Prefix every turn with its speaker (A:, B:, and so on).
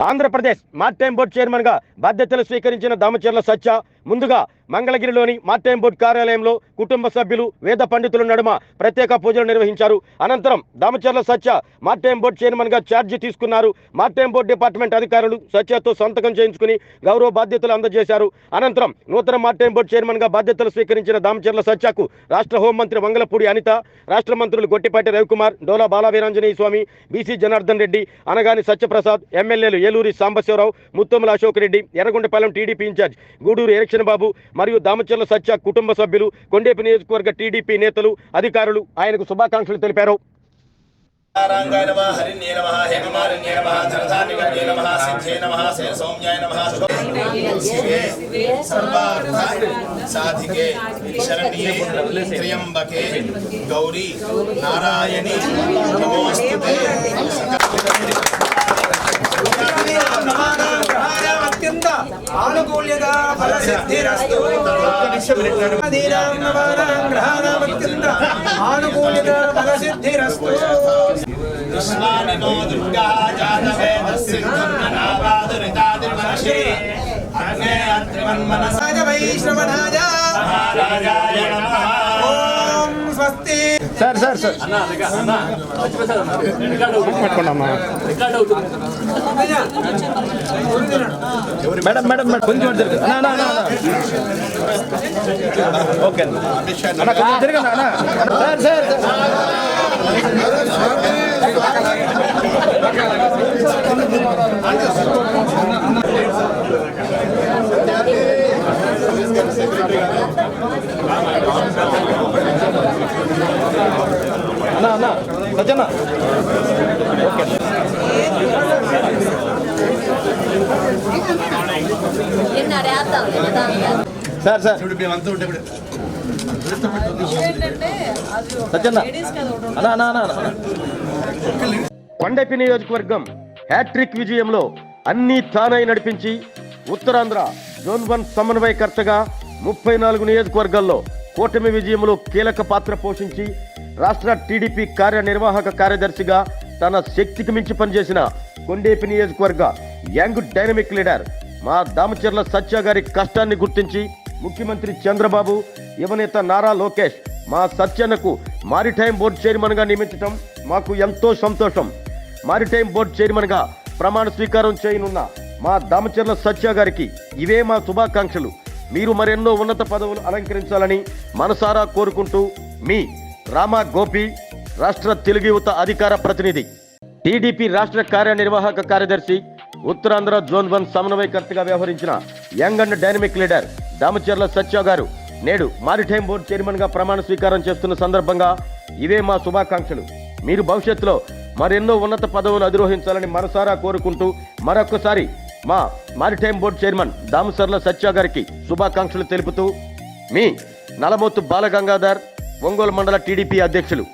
A: Andhra Pradesh మార్టైమ్ board చైర్మన్గా బాధ్యతలు స్వీకరించిన దామచర్ల సత్య ముందుగా మంగళగిరిలోని మార్టైమ్ కార్యాలయంలో కుటుంబ సభ్యులు వేద పండితుల నడుమ ప్రత్యేక పూజలు నిర్వహించారు. అనంతరం దామచర్ల సత్య మార్టైమ్ బోర్డు చైర్మన్గా ఛార్జీ తీసుకున్నారు. మార్టైమ్ డిపార్ట్మెంట్ అధికారులు సత్యతో సంతకం చేయించుకుని గౌరవ బాధ్యతలు అందజేశారు. అనంతరం నూతన మార్టైమ్ బోర్డు చైర్మన్గా బాధ్యతలు స్వీకరించిన దామచర్ల సత్యకు రాష్ట్ర హోంమంత్రి వంగలపూడి అనిత రాష్ట్ర మంత్రులు గొట్టిపాటి రవికుమార్ డోలా బాలవీరాంజనేయ స్వామి బీసీ జనార్దన్ రెడ్డి అనగాని సత్యప్రసాద్ ఎమ్మెల్యేలు Eluri Sambasiva Rao Muthamula Ashok Reddy Yerragondapalem TDP in charge Guduru Erixion Babu మరియు దామచర్ల సత్య కుటుంబ సభ్యులు కొండేపి నియోజకవర్గ టీడీపీ నేతలు అధికారులు ఆయనకు శుభాకాంక్షలు తెలిపారు.
B: సాధికే శరణ్యే త్ర్యంబకే గౌరీ నారాయణి నమోస్తుతే
C: ఆనుకూల్యత ఫల సిద్ధిరస్తు అధీనాం నవానాం గ్రహాణాం అత్యంత ఆనుకూల్యత ఫల సిద్ధిరస్తు
B: కృష్ణాని నో దుర్గా జాతవేద సింధుర్నావాదురితాదిర్మనషి అగ్నే అత్రిమన్మనస
C: రాజ వైశ్రవణాయ
B: మహారాజాయ నమః
C: ఓం స్వస్తి
A: sir sir sir madam madam madam కొంచెం అటు తిరగండి. అన్న, అన్న, అన్న, అన్న. ఓకే అన్న. అన్న, కొంచెం తిరగండి, అన్న. Sir sir sir. అన్న అన్న ఓకే.
D: అర్థం
A: సార్. సార్ సజ్జన్న. కొండపి నియోజకవర్గం హ్యాట్రిక్ విజయంలో అన్ని తానై నడిపించి ఉత్తరాంధ్ర జోన్ వన్ సమన్వయకర్తగా ముప్పై నాలుగు నియోజకవర్గాల్లో కూటమి విజయంలో కీలక పాత్ర పోషించి రాష్ట్ర టీడీపీ కార్యనిర్వాహక కార్యదర్శిగా తన శక్తికి మించి పనిచేసిన కొండేపి నియోజకవర్గ యంగ్ డైనమిక్ లీడర్ మా దామచర్ల సత్య గారి కష్టాన్ని గుర్తించి ముఖ్యమంత్రి చంద్రబాబు యువనేత నారా లోకేష్ మా సత్యన్నకు మారిటైమ్ బోర్డు చైర్మన్గా నియమించడం మాకు ఎంతో సంతోషం. మారిటైమ్ బోర్డు చైర్మన్గా ప్రమాణ స్వీకారం చేయనున్న మా దామచర్ల సత్య గారికి ఇవే మా శుభాకాంక్షలు. మీరు మరెన్నో ఉన్నత పదవులు అలంకరించాలని మనసారా కోరుకుంటూ మీ రామా గోపి రాష్ట్ర తెలుగు యువత అధికార ప్రతినిధి. టీడీపీ రాష్ట్ర కార్యనిర్వాహక కార్యదర్శి ఉత్తరాంధ్ర జోన్ వన్ సమన్వయకర్తగా వ్యవహరించిన young and dynamic leader Damacharla Satya గారు నేడు మారిటైమ్ బోర్డు చైర్మన్గా ప్రమాణ స్వీకారం చేస్తున్న సందర్భంగా ఇవే మా శుభాకాంక్షలు. మీరు భవిష్యత్తులో మరెన్నో ఉన్నత పదవులు అధిరోహించాలని మనసారా కోరుకుంటూ మరొక్కసారి మా maritime board chairman Damacharla Satya గారికి శుభాకాంక్షలు తెలుపుతూ మీ నలమోతు బాలగంగాధర్ ఒంగోలు మండల టీడీపీ అధ్యక్షులు